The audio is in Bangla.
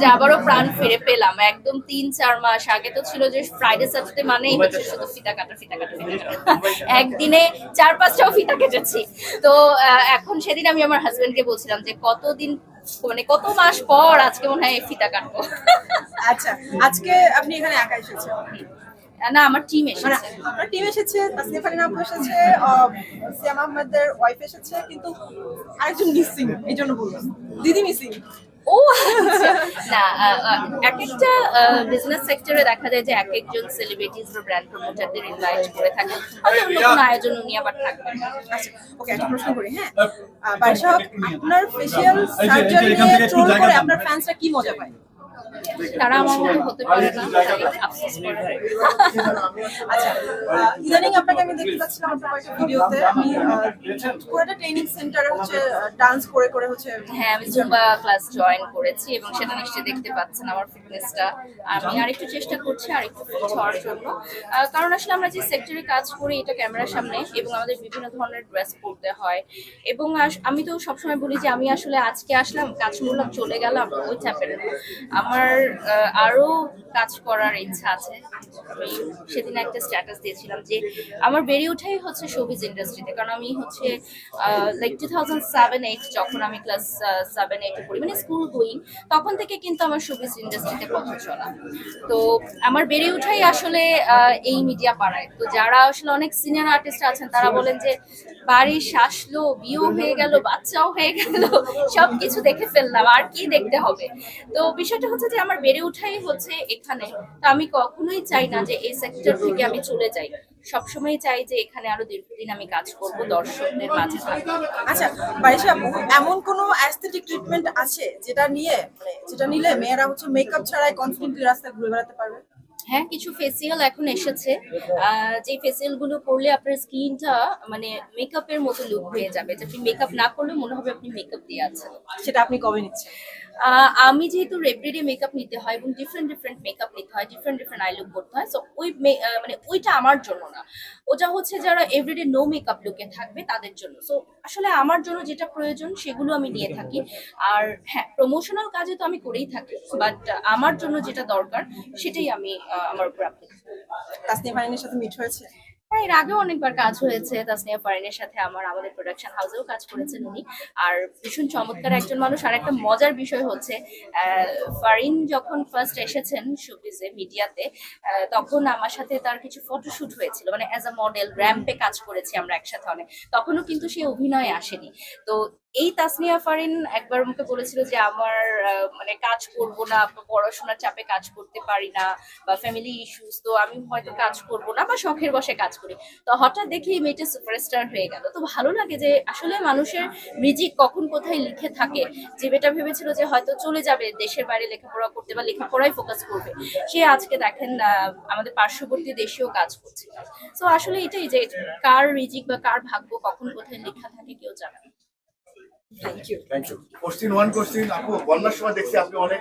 যে আবারও প্রাণ ফিরে পেলাম। একদম তিন চার মাস আগে তো ছিল যে ফ্রাইডে স্যাটারডে মানেই হচ্ছে শুধু ফিতা কাটা ফিতা কাটা ফিতা কাটা। একদিনে চার পাঁচটাও ফিতা কেটেছি। তো এখন সেদিন আমি আমার হাজবেন্ডকে বলছিলাম যে কতদিন মানে কত মাস পর আজকে মনে হয় ফিতা কাটবো? আচ্ছা আজকে আপনি এখানে একা এসেছেন? না আমার টিম মানে এসেছে আপনার টিম এসেছে আপু এসেছে সিয়াম আহমেদের ওয়াইফ এসেছে কিন্তু আরেকজন মিসিং এই জন্য বললাম। দিদি মিসিং ও আচ্ছা। না এক একটা বিজনেস সেক্টরে দেখা যায় যে এক একজন সেলিব্রিটিস বা ব্র্যান্ড প্রমোটারদের ইনভাইট করে থাকে। হয়তো অন্য কোনো আয়োজন উনি আবার থাকবেন। আচ্ছা ওকে একটা প্রশ্ন করি হ্যাঁ? আহ, আপনার ফেশিয়াল সার্জারি নিয়ে ট্রোল করে আপনার ফ্যান্সরা কি মজা পায়? তারা আমার মতো হতে পারে না তাই আফসোস করে আচ্ছা ইদানিং আপনাকে আমি দেখতে পাচ্ছিলাম আপনার কয়েকটা ভিডিওতে আহ, পুরো একটা ট্রেনিং সেন্টারে হচ্ছে ডান্স করে করে হচ্ছে হ্যাঁ আমি জুম্বা ক্লাস জয়েন করেছি এবং সেটা নিশ্চয়ই দেখতে পাচ্ছেন আমার ফিটনেসটা আমি আরেকটু চেষ্টা করছি আরেকটু ফিট হওয়ার জন্য আহ, কারণ আসলে আমরা যে সেক্টরে কাজ করি এটা ক্যামেরার সামনে এবং আমাদের বিভিন্ন ধরনের ড্রেস পরতে হয় এবং আমি তো সবসময় বলি যে আমি আসলে আজকে আসলাম কাজ করলাম চলে গেলাম ওই চাপের আমার আহ, আরও কাজ করার ইচ্ছা আছে। আমি সেদিন একটা স্ট্যাটাস দিয়েছিলাম যে আমার বেড়ে ওঠাই হচ্ছে শোবিজ ইন্ডাস্ট্রিতে কারণ আমি হচ্ছে like two thousand seven eight যখন আমি ক্লাস সেভেন এইটে পড়ি মানে স্কুল গোয়িং তখন থেকে কিন্তু আমার শোবিজ ইন্ডাস্ট্রিতে পথ চলা। তো আমার বেড়ে ওঠাই আসলে আহ, এই মিডিয়া পাড়ায়। তো যারা আসলে অনেক সিনিয়র আর্টিস্ট আছেন তারা বলেন যে বাড়ি শাসলো বিয়েও হয়ে গেল, বাচ্চাও হয়ে গেল, সবকিছু দেখে ফেললাম, আর কি দেখতে হবে? তো বিষয়টা হচ্ছে যে আমার বেড়ে ওঠাই হচ্ছে এখানে। তো আমি কখনোই চাই না যে এই সেক্টর থেকে আমি চলে যাই। সবসময় চাই যে এখানে আরও দীর্ঘদিন আমি কাজ করব, দর্শকদের মাঝে আচ্ছা আপু এমন কোনো অ্যাস্থেটিক ট্রিটমেন্ট আছে যেটা নিয়ে মানে যেটা নিলে মেয়েরা হচ্ছে মেকআপ ছাড়াই কনফিডেন্টলি রাস্তায় ঘুরে বেড়াতে পারবে? হ্যাঁ কিছু ফেসিয়াল এখন এসেছে। যে ফেসিয়ালগুলো করলে আপনার স্কিনটা মানে মেকআপের মতো লুক হয়ে যাবে। যে আপনি মেকআপ না করলে মনে হবে আপনি মেকআপ দিয়ে আছেন। সেটা আপনি কবে নিচ্ছেন? আমি যেহেতু রেভরিডে মেকআপ নিতে হয় এবং ডিফারেন্ট ডিফারেন্ট মেকআপ নিতে হয় ডিফারেন্ট ডিফারেন্ট আই লুক করতে হয় সো ওই মানে ওইটা আমার জন্য না। ওটা হচ্ছে যারা এভরিডে নো মেকআপ লুকে থাকবে তাদের জন্য। সো আসলে আমার জন্য যেটা প্রয়োজন সেগুলো আমি নিয়ে থাকি। আর হ্যাঁ প্রমোশনাল কাজে তো আমি করেই থাকি বাট আমার জন্য যেটা দরকার সেটাই আমি আমার উপর। তাসনিয়া ফারিনের সাথে মিট হয়েছে? হ্যাঁ এর আগেও অনেকবার কাজ হয়েছে তাসনিয়া ফারিনের সাথে আমার আমাদের প্রোডাকশন হাউসেও কাজ করেছেন উনি। আর ভীষণ চমৎকার একজন মানুষ। আর একটা মজার বিষয় হচ্ছে ফারিন যখন ফার্স্ট এসেছেন শোবিজে মিডিয়াতে তখন আমার সাথে তার কিছু ফটোশুট হয়েছিল। মানে অ্যাজ আ মডেল র্যাম্পে কাজ করেছি আমরা একসাথে অনেক। তখনও কিন্তু সে অভিনয় আসেনি। তো এই তাসনিয়া ফারিন একবার আমাকে বলেছিল যে আমার মানে কাজ করব না পড়াশোনার চাপে কাজ করতে পারি না, বা ফ্যামিলি ইস্যুস তো আমি হয়তো কাজ করব না, বা শখের বসে কাজ করি। তো হঠাৎ দেখি মেয়েটা সুপারস্টার হয়ে গেল। তো ভালো লাগে যে আসলে মানুষের রিজিক কখন কোথায় লিখে থাকে, যে বেটা ভেবেছিল যে হয়তো চলে যাবে দেশের বাইরে লেখাপড়া করতে বা লেখাপড়ায় ফোকাস করবে। সে আজকে দেখেন আমাদের পার্শ্ববর্তী দেশেও কাজ করছে। তো আসলে এটাই যে কার রিজিক বা কার ভাগ্য কখন কোথায় লেখা থাকে কেউ জানে thank you thank you question one question আপু বন্যার সময় দেখছি আপনি অনেক